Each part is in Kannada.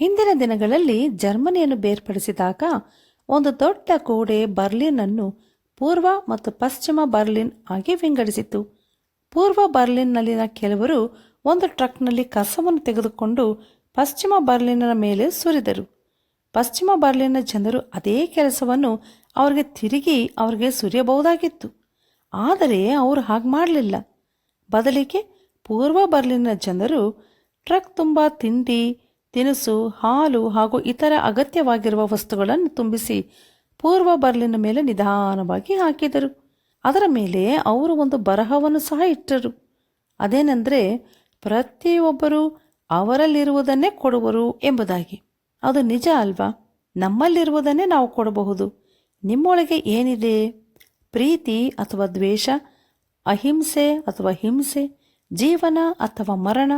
ಹಿಂದಿನ ದಿನಗಳಲ್ಲಿ ಜರ್ಮನಿಯನ್ನು ಬೇರ್ಪಡಿಸಿದಾಗ ಒಂದು ದೊಡ್ಡ ಗೋಡೆ ಬರ್ಲಿನ್ ಅನ್ನು ಪೂರ್ವ ಮತ್ತು ಪಶ್ಚಿಮ ಬರ್ಲಿನ್ ಆಗಿ ವಿಂಗಡಿಸಿತು ಪೂರ್ವ ಬರ್ಲಿನ್ನಲ್ಲಿನ ಕೆಲವರು ಒಂದು ಟ್ರಕ್ನಲ್ಲಿ ಕಸವನ್ನು ತೆಗೆದುಕೊಂಡು ಪಶ್ಚಿಮ ಬರ್ಲಿನ್ನ ಮೇಲೆ ಸುರಿದರು. ಪಶ್ಚಿಮ ಬರ್ಲಿನ್ನ ಜನರು ಅದೇ ಕೆಲಸವನ್ನು ಅವರಿಗೆ ತಿರುಗಿ ಅವರಿಗೆ ಸುರಿಯಬಹುದಾಗಿತ್ತು. ಆದರೆ ಅವರು ಹಾಗೆ ಮಾಡಲಿಲ್ಲ. ಬದಲಿಗೆ ಪೂರ್ವ ಬರ್ಲಿನ್ನ ಜನರು ಟ್ರಕ್ ತುಂಬ ತಿಂಡಿ ತಿನಿಸು, ಹಾಲು ಹಾಗೂ ಇತರ ಅಗತ್ಯವಾಗಿರುವ ವಸ್ತುಗಳನ್ನು ತುಂಬಿಸಿ ಪೂರ್ವ ಬರ್ಲಿನ ಮೇಲೆ ನಿಧಾನವಾಗಿ ಹಾಕಿದರು. ಅದರ ಮೇಲೆ ಅವರು ಒಂದು ಬರಹವನ್ನು ಸಹ ಇಟ್ಟರು. ಅದೇನೆಂದರೆ, ಪ್ರತಿಯೊಬ್ಬರು ಅವರಲ್ಲಿರುವುದನ್ನೇ ಕೊಡುವರು ಎಂಬುದಾಗಿ. ಅದು ನಿಜ ಅಲ್ವಾ? ನಮ್ಮಲ್ಲಿರುವುದನ್ನೇ ನಾವು ಕೊಡಬಹುದು. ನಿಮ್ಮೊಳಗೆ ಏನಿದೆ? ಪ್ರೀತಿ ಅಥವಾ ದ್ವೇಷ, ಅಹಿಂಸೆ ಅಥವಾ ಹಿಂಸೆ, ಜೀವನ ಅಥವಾ ಮರಣ,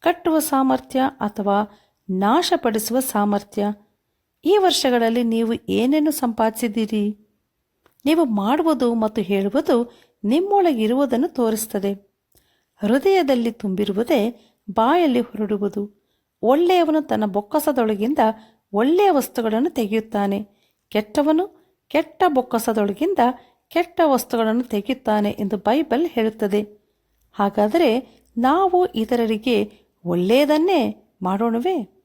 ಕಟ್ಟುವ ಸಾಮರ್ಥ್ಯ ಅಥವಾ ನಾಶಪಡಿಸುವ ಸಾಮರ್ಥ್ಯ. ಈ ವರ್ಷಗಳಲ್ಲಿ ನೀವು ಏನೇನು ಸಂಪಾದಿಸಿದ್ದೀರಿ? ನೀವು ಮಾಡುವುದು ಮತ್ತು ಹೇಳುವುದು ನಿಮ್ಮೊಳಗಿರುವುದನ್ನು ತೋರಿಸ್ತದೆ. ಹೃದಯದಲ್ಲಿ ತುಂಬಿರುವುದೇ ಬಾಯಲ್ಲಿ ಹೊರಡುವುದು. ಒಳ್ಳೆಯವನು ತನ್ನ ಬೊಕ್ಕಸದೊಳಗಿಂದ ಒಳ್ಳೆಯ ವಸ್ತುಗಳನ್ನು ತೆಗೆಯುತ್ತಾನೆ. ಕೆಟ್ಟವನು ಕೆಟ್ಟ ಬೊಕ್ಕಸದೊಳಗಿಂದ ಕೆಟ್ಟ ವಸ್ತುಗಳನ್ನು ತೆಗೆಯುತ್ತಾನೆ ಎಂದು ಬೈಬಲ್ ಹೇಳುತ್ತದೆ. ಹಾಗಾದರೆ ನಾವು ಇತರರಿಗೆ ಒಳ್ಳೆಯದನ್ನೇ ಮಾಡೋಣವೇ?